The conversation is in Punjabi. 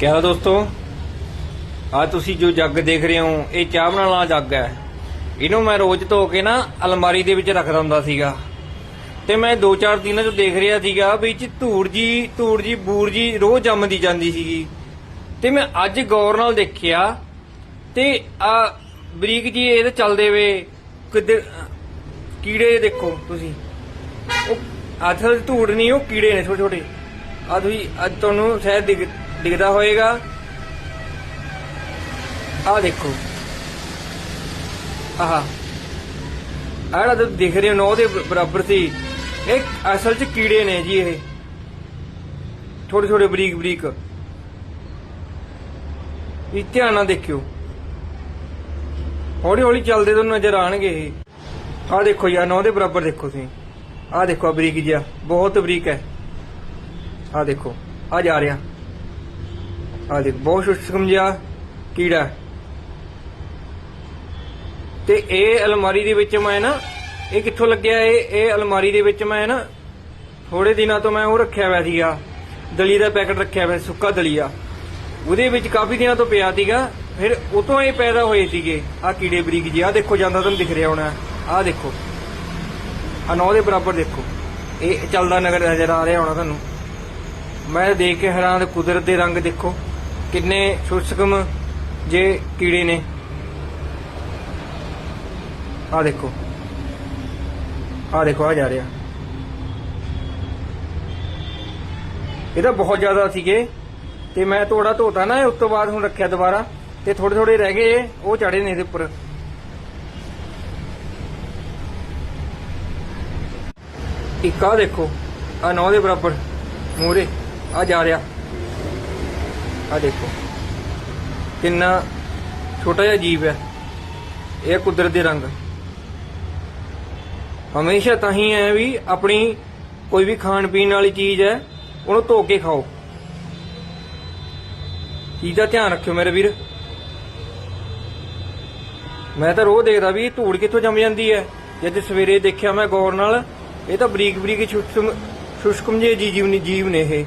ਕਿਆ ਦੋਸਤੋ? ਆ ਤੁਸੀਂ ਜੋ ਜੱਗ ਦੇਖ ਰਹੇ ਹੋ, ਇਹ ਚਾਹ ਬਣਾਉਣ ਵਾਲਾ ਜੱਗ ਹੈ। ਇਹਨੂੰ ਮੈਂ ਰੋਜ਼ ਧੋ ਕੇ ਨਾ ਅਲਮਾਰੀ ਦੇ ਵਿੱਚ ਰੱਖਦਾ ਹੁੰਦਾ ਸੀਗਾ। ਤੇ ਮੈਂ 2-4 ਦਿਨਾਂ ਤੋਂ ਦੇਖ ਰਿਹਾ ਸੀਗਾ ਵੀ 'ਚ ਧੂੜ ਜੀ ਧੂੜ ਜੀ, ਬੂਰ ਜੀ ਰੋਜ਼ ਜੰਮਦੀ ਜਾਂਦੀ ਸੀਗੀ। ਤੇ ਮੈਂ ਅੱਜ ਗੌਰ ਨਾਲ ਦੇਖਿਆ, ਤੇ ਆ ਬਰੀਕ ਜੀ ਇਹਦੇ ਚੱਲਦੇ ਵੇ, ਕਿੱਧਰ, ਕੀੜੇ ਦੇਖੋ ਤੁਸੀਂ। ਉਹ ਅਸਲ ਧੂੜ ਨਹੀਂ, ਉਹ ਕੀੜੇ ਨੇ ਛੋਟੇ ਛੋਟੇ ਆ ਤੁਸੀਂ, ਅੱਜ ਤੁਹਾਨੂੰ ਸ਼ਾਇਦ ਦਿਖਦਾ ਹੋਏਗਾ। ਆ ਦੇਖੋ। ਆਹ। ਆੜਾ ਤਾਂ ਦਿਖ ਰਹੇ ਹੋ ਨਾ, ਉਹਦੇ ਬਰਾਬਰ ਸੀ। ਇਹ ਅਸਲ 'ਚ ਕੀੜੇ ਨੇ ਜੀ ਇਹ। ਛੋਟੇ ਛੋਟੇ ਬਰੀਕ ਬਰੀਕ ਇਹ ਧਿਆਨ ਨਾਲ ਦੇਖਿਓ। ਹੌਲੀ ਹੌਲੀ ਚੱਲਦੇ ਤੁਹਾਨੂੰ ਨਜ਼ਰ ਆਣਗੇ ਇਹ। ਆਹ ਦੇਖੋ ਯਾਰ, ਨੌ ਦੇ ਬਰਾਬਰ ਦੇਖੋ ਤੁਸੀਂ। ਆਹ ਦੇਖੋ, ਆਹ ਬਰੀਕ ਜਿਹਾ। ਬਹੁਤ ਬਰੀਕ ਹੈ। ਆਹ ਦੇਖੋ ਆ ਜਾ ਰਿਹਾ। ਆਹ ਦੇਖ ਬਹੁਤ ਸੂਖਮ ਜਿਹਾ ਕੀੜਾ। ਤੇ ਇਹ ਅਲਮਾਰੀ ਦੇ ਵਿੱਚ ਮੈਂ ਨਾ, ਇਹ ਕਿੱਥੋਂ ਲੱਗਿਆ ਇਹ? ਇਹ ਅਲਮਾਰੀ ਦੇ ਵਿੱਚ ਮੈਂ ਨਾ ਥੋੜੇ ਦਿਨਾਂ ਤੋਂ ਮੈਂ ਉਹ ਰੱਖਿਆ ਹੋਇਆ ਸੀਗਾ। ਦਲੀ ਦਾ ਪੈਕਟ ਰੱਖਿਆ ਹੋਇਆ, ਸੁੱਕਾ ਦਲੀਆ ਉਹਦੇ ਵਿੱਚ ਕਾਫੀ ਦਿਨਾਂ ਤੋਂ ਪਿਆ ਸੀਗਾ, ਫਿਰ ਉਤੋਂ ਇਹ ਪੈਦਾ ਹੋਏ ਸੀਗੇ। ਆ ਕੀੜੇ ਬਰੀਕ ਜਿਹੇ ਆ ਦੇਖੋ, ਜਾਂਦਾ ਤੁਹਾਨੂੰ ਦਿਖ ਰਿਹਾ ਹੋਣਾ ਆ ਦੇਖੋ। ਆ ਨੌ ਦੇ ਬਰਾਬਰ ਦੇਖੋ। ਇਹ ਚੱਲਦਾ ਨਗਰ ਨਜ਼ਰ ਆ ਰਿਹਾ ਹੋਣਾ ਤੁਹਾਨੂੰ। ਮੈਂ ਦੇਖ ਕੇ ਹੈਰਾਨ, ਕੁਦਰਤ ਦੇ ਰੰਗ ਦੇਖੋ। ਕਿੰਨੇ ਸੂਖਮ ਜੇ ਕੀੜੇ ਨੇ? ਆ ਦੇਖੋ। ਆ ਦੇਖੋ ਆ ਜਾ ਰਿਹਾ। ਇਹ ਤਾਂ ਬਹੁਤ ਜ਼ਿਆਦਾ ਸੀਗੇ। ਤੇ ਮੈਂ ਥੋੜਾ ਧੋਤਾ ਨਾ ਉਸ ਤੋਂ ਬਾਅਦ ਹੁਣ ਰੱਖਿਆ ਦੁਬਾਰਾ। ਤੇ ਥੋੜੇ ਥੋੜੇ ਰਹਿ ਗਏ, ਉਹ ਚੜੇ ਨੇ ਇਹਦੇ ਉੱਪਰ। ਇੱਕ ਆ ਦੇਖੋ ਆ ਨੌ ਦੇ ਬਰਾਬਰ। ਮੂਰੇ ਆ ਜਾ ਰਿਹਾ। ਆ ਦੇਖੋ। ਕਿੰਨਾ ਛੋਟਾ ਜਿਹਾ ਜੀਵ ਹੈ। ਇਹ ਕੁਦਰਤ ਦੇ ਰੰਗ। ਹਮੇਸ਼ਾ ਤਾਂ ਹੀ ਹੈ ਵੀ ਆਪਣੀ ਕੋਈ ਵੀ ਖਾਣ ਪੀਣ ਵਾਲੀ ਚੀਜ਼ ਹੈ, ਉਹਨੂੰ ਧੋ ਕੇ ਖਾਓ। ਚੀਜ਼ ਦਾ ਧਿਆਨ ਰੱਖਿਓ ਮੇਰੇ ਵੀਰ। ਮੈਂ ਤਾਂ ਰੋਜ਼ ਦੇਖਦਾ ਵੀ ਧੂੜ ਕਿੱਥੋਂ ਜੰਮ ਜਾਂਦੀ ਹੈ। ਜਦ ਸਵੇਰੇ ਦੇਖਿਆ ਮੈਂ ਗੌਰ ਨਾਲ, ਇਹ ਤਾਂ ਬਰੀਕ ਬਰੀਕ ਸ਼ੁਸ਼ਕਮ ਸ਼ੁਸ਼ਕਮ ਜਿਹੇ ਜੀਵ ਨੇ ਜੀਵ ਨੇ ਇਹ।